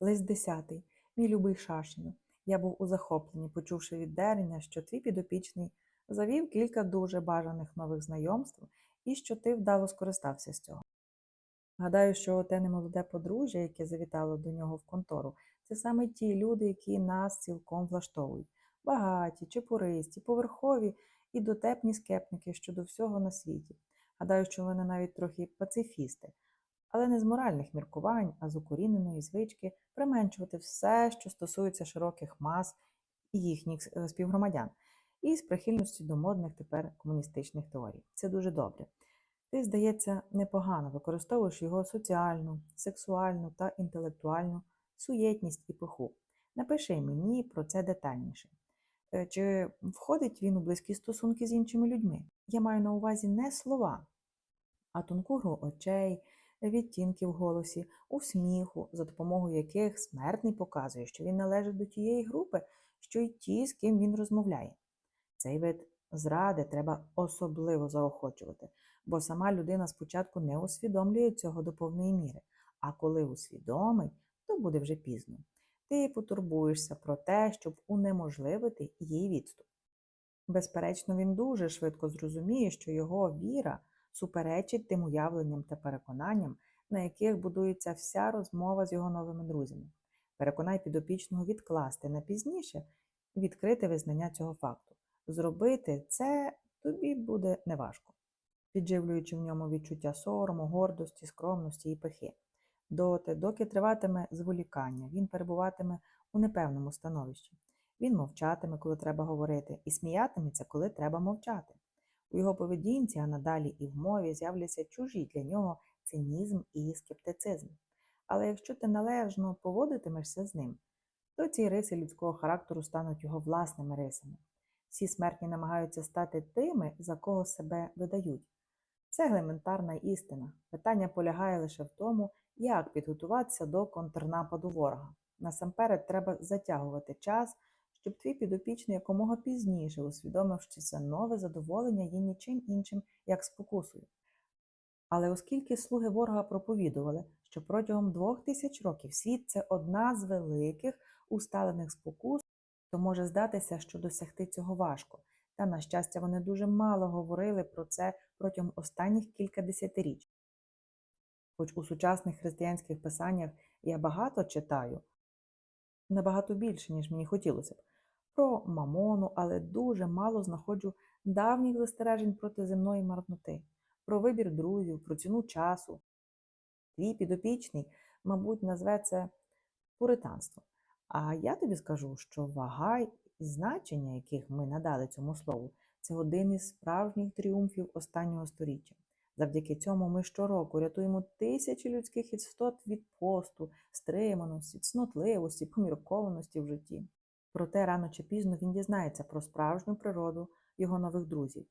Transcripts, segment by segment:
Лист десятий. Мій любий Шашину. Я був у захопленні, почувши від Дереня, що твій підопічний завів кілька дуже бажаних нових знайомств і що ти вдало скористався з цього. Гадаю, що те немолоде подружжя, яке завітало до нього в контору, це саме ті люди, які нас цілком влаштовують. Багаті, чепуристі, поверхові і дотепні скепники щодо всього на світі. Гадаю, що вони навіть трохи пацифісти, але не з моральних міркувань, а з укоріненої звички применшувати все, що стосується широких мас і їхніх е, співгромадян, і з прихильності до модних тепер комуністичних теорій. Це дуже добре. Ти, здається, непогано використовуєш його соціальну, сексуальну та інтелектуальну суєтність і пиху. Напиши мені про це детальніше. Е, Чи входить він у близькі стосунки з іншими людьми? Я маю на увазі не слова, а тонку гру очей, відтінки в голосі, у сміху, за допомогою яких смертний показує, що він належить до тієї групи, що й ті, з ким він розмовляє. Цей вид зради треба особливо заохочувати, бо сама людина спочатку не усвідомлює цього до повної міри, а коли усвідомить, то буде вже пізно. Ти потурбуєшся про те, щоб унеможливити її відступ. Безперечно, він дуже швидко зрозуміє, що його віра суперечить тим уявленням та переконанням, на яких будується вся розмова з його новими друзями. Переконай підопічного відкласти на пізніше відкрите визнання цього факту. Зробити це тобі буде неважко, підживлюючи в ньому відчуття сорому, гордості, скромності і пихи. Доти, доки триватиме зволікання, він перебуватиме у непевному становищі. Він мовчатиме, коли треба говорити, і сміятиметься, коли треба мовчати. У його поведінці, а надалі і в мові з'являться чужі для нього цинізм і скептицизм. Але якщо ти належно поводитимешся з ним, то ці риси людського характеру стануть його власними рисами. Всі смертні намагаються стати тими, за кого себе видають. Це елементарна істина. Питання полягає лише в тому, як підготуватися до контрнападу ворога. Насамперед треба затягувати час, щоб твій підопічний якомога пізніше усвідомив, що це нове задоволення є нічим іншим, як спокусою. Але оскільки слуги ворога проповідували, що протягом двох тисяч років світ це одна з великих усталених спокус, то може здатися, що досягти цього важко. Та, на щастя, вони дуже мало говорили про це протягом останніх кілька десятиріч. Хоч у сучасних християнських писаннях я багато читаю, набагато більше, ніж мені хотілося б, про мамону, але дуже мало знаходжу давніх застережень проти земної марноти, про вибір друзів, про ціну часу. Твій підопічний, мабуть, назве це пуританством. А я тобі скажу, що вага і значення, яких ми надали цьому слову, це один із справжніх тріумфів останнього сторіччя. Завдяки цьому ми щороку рятуємо тисячі людських істот від посту, стриманості, цнотливості, поміркованості в житті. Проте рано чи пізно він дізнається про справжню природу його нових друзів.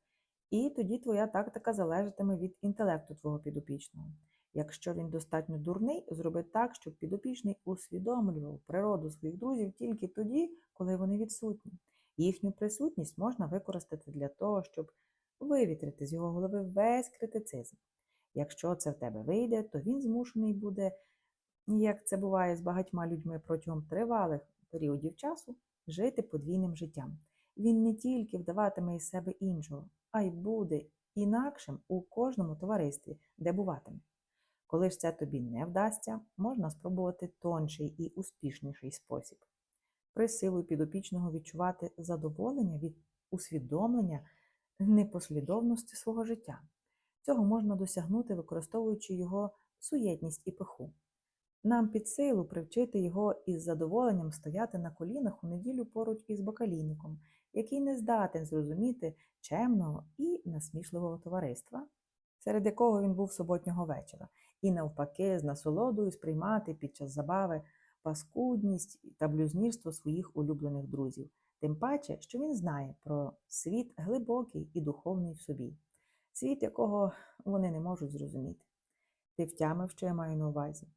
І тоді твоя тактика залежатиме від інтелекту твого підопічного. Якщо він достатньо дурний, зроби так, щоб підопічний усвідомлював природу своїх друзів тільки тоді, коли вони відсутні. Їхню присутність можна використати для того, щоб вивітрити з його голови весь критицизм. Якщо це в тебе вийде, то він змушений буде, як це буває з багатьма людьми протягом тривалих періодів часу, жити подвійним життям. Він не тільки вдаватиме із себе іншого, а й буде інакшим у кожному товаристві, де буватиме. Коли ж це тобі не вдасться, можна спробувати тонший і успішніший спосіб. Присилуй підопічного відчувати задоволення від усвідомлення непослідовності свого життя. Цього можна досягнути, використовуючи його суєтність і пиху. Нам під силу привчити його із задоволенням стояти на колінах у неділю поруч із бакалійником, який не здатен зрозуміти чемного і насмішливого товариства, серед якого він був суботнього вечора, і навпаки, з насолодою сприймати під час забави паскудність та блюзнірство своїх улюблених друзів, тим паче, що він знає про світ глибокий і духовний в собі, світ, якого вони не можуть зрозуміти. Ти втямив, що я маю на увазі.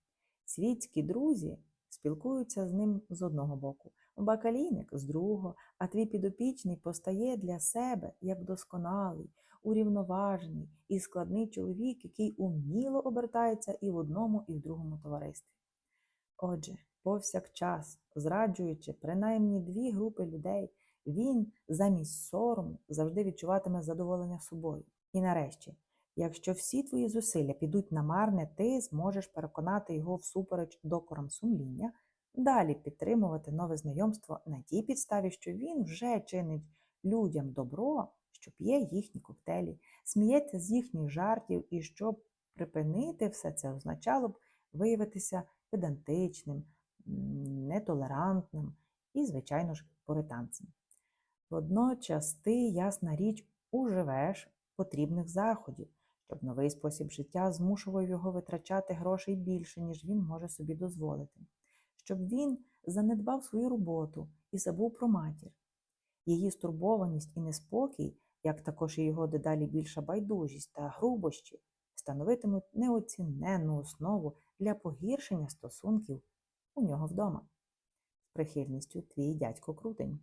Світські друзі спілкуються з ним з одного боку, бакалійник з другого, а твій підопічний постає для себе як досконалий, урівноважений і складний чоловік, який уміло обертається і в одному, і в другому товаристві. Отже, Повсякчас, зраджуючи принаймні дві групи людей, він замість сорому завжди відчуватиме задоволення собою. І нарешті, якщо всі твої зусилля підуть на марне, ти зможеш переконати його всупереч докорам сумління, далі підтримувати нове знайомство на тій підставі, що він вже чинить людям добро, що п'є їхні коктейлі, сміється з їхніх жартів, і щоб припинити все це означало б виявитися педантичним, нетолерантним і, звичайно ж, поританцем. Водночас ти, ясна річ, уживеш потрібних заходів, щоб новий спосіб життя змушував його витрачати грошей більше, ніж він може собі дозволити, щоб він занедбав свою роботу і забув про матір. Її стурбованість і неспокій, як також і його дедалі більша байдужість та грубощі, становитимуть неоціненну основу для погіршення стосунків у нього вдома. З прихильністю твій дядько Крутень.